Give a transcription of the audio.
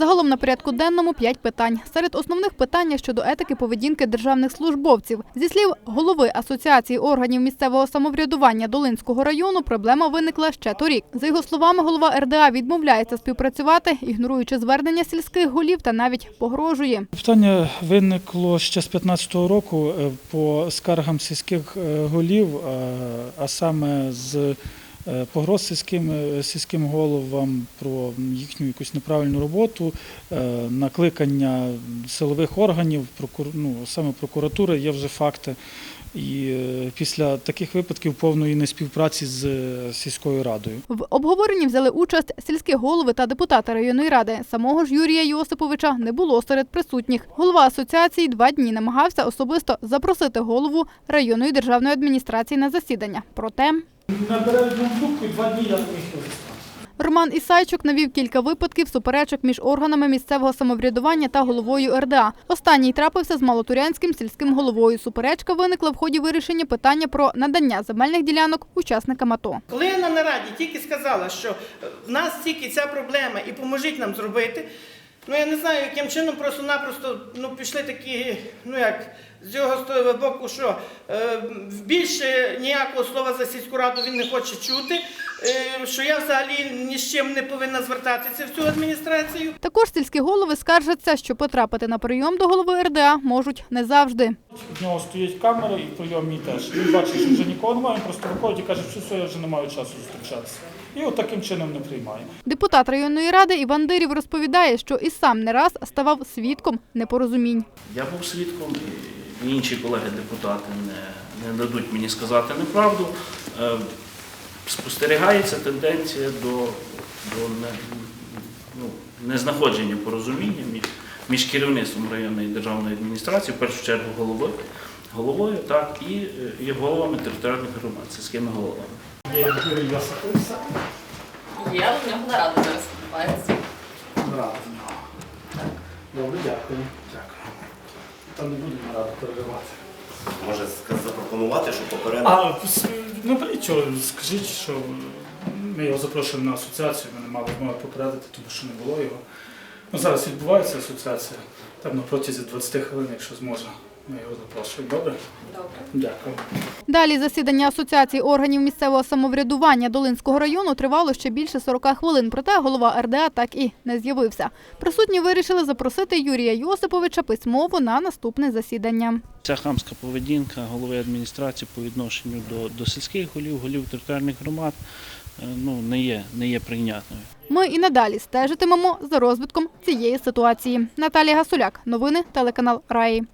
Загалом на порядку денному п'ять питань. Серед основних питання щодо етики поведінки державних службовців. Зі слів голови Асоціації органів місцевого самоврядування Долинського району, проблема виникла ще торік. За його словами, голова РДА відмовляється співпрацювати, ігноруючи звернення сільських голів та навіть погрожує. Питання виникло ще з 2015 року е, по скаргам сільських е, голів, е, а саме з погроз сільським, е, сільським головам про їхню якусь неправильну роботу, е, накликання силових органів, ну, саме прокуратури, є вже факти. І е, після таких випадків повної неспівпраці з е, сільською радою. В обговоренні взяли участь сільські голови та депутати районної ради. Самого ж Юрія Йосиповича не було серед присутніх. Голова асоціації два дні намагався особисто запросити голову районної державної адміністрації на засідання. Проте Набирають трубку і два дні я не міг Роман Ісайчук навів кілька випадків суперечок між органами місцевого самоврядування та головою РДА. Останній трапився з Малотурянським сільським головою. Суперечка виникла в ході вирішення питання про надання земельних ділянок учасникам АТО. Коли я на нараді тільки сказала, що е, в нас тільки ця проблема і поможіть нам зробити, ну я не знаю, яким чином просто-напросто ну, пішли такі, ну як з його з того боку, що е, більше ніякого слова за сільську раду він не хоче чути, е, що я взагалі ні з чим не повинна звертатися в цю адміністрацію. Також сільські голови скаржаться, що потрапити на прийом до голови РДА можуть не завжди. В нього стоїть камера і прийом мій теж. Він бачить, що вже нікого немає, він просто виходить і каже, що все, я вже не маю часу зустрічатися. І от таким чином не приймає. Депутат районної ради Іван Дирів розповідає, що і сам не раз ставав свідком непорозумінь. Я був свідком, і інші колеги-депутати не, не дадуть мені сказати неправду. Е, Спостерігається тенденція до, до не, ну, незнаходження порозуміння між, між керівництвом районної державної адміністрації, в першу чергу головою, головою так, і, е, і головами територіальних громад, сільськими головами. Юрій Я в нього нарада зараз відбувається. Добре, дякую. Дякую. Там не будемо ради переривати. Може ска- запропонувати, щоб попередити. А с- ну нічого, скажіть, що ми його запрошуємо на асоціацію, ми не мали змоги попередити, тому що не було його. Ну, зараз відбувається асоціація. Там на протязі 20 хвилин, якщо зможе, ми його запрошуємо. Добре? Добре. Дякую. Далі засідання Асоціації органів місцевого самоврядування Долинського району тривало ще більше 40 хвилин, проте голова РДА так і не з'явився. Присутні вирішили запросити Юрія Йосиповича письмово на наступне засідання. Ця хамська поведінка голови адміністрації по відношенню до, до сільських голів, голів територіальних громад е, ну, не, є, не є прийнятною. Ми і надалі стежитимемо за розвитком цієї ситуації. Наталія Гасуляк, новини телеканал Раї.